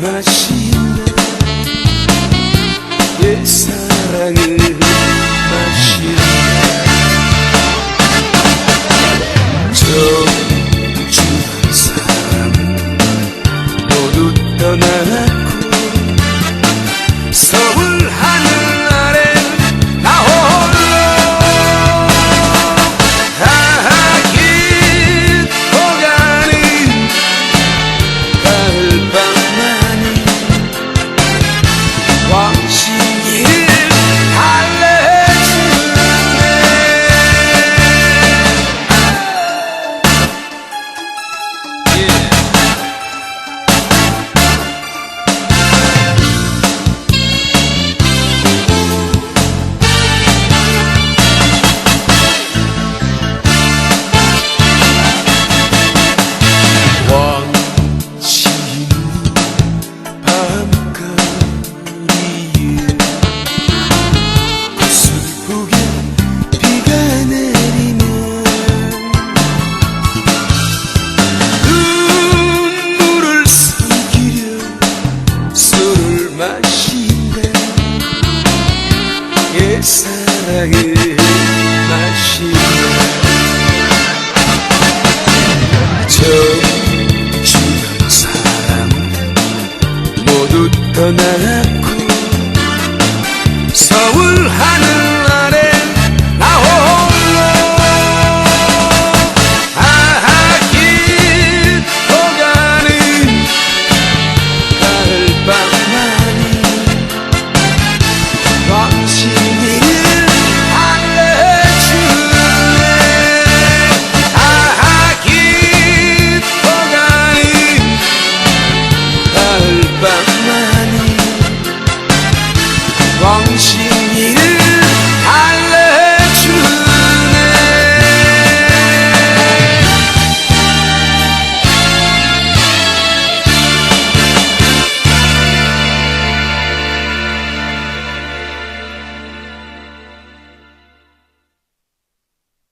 but she 사랑을 마시며 처음 주던 사람 모두 떠났고 서울 하늘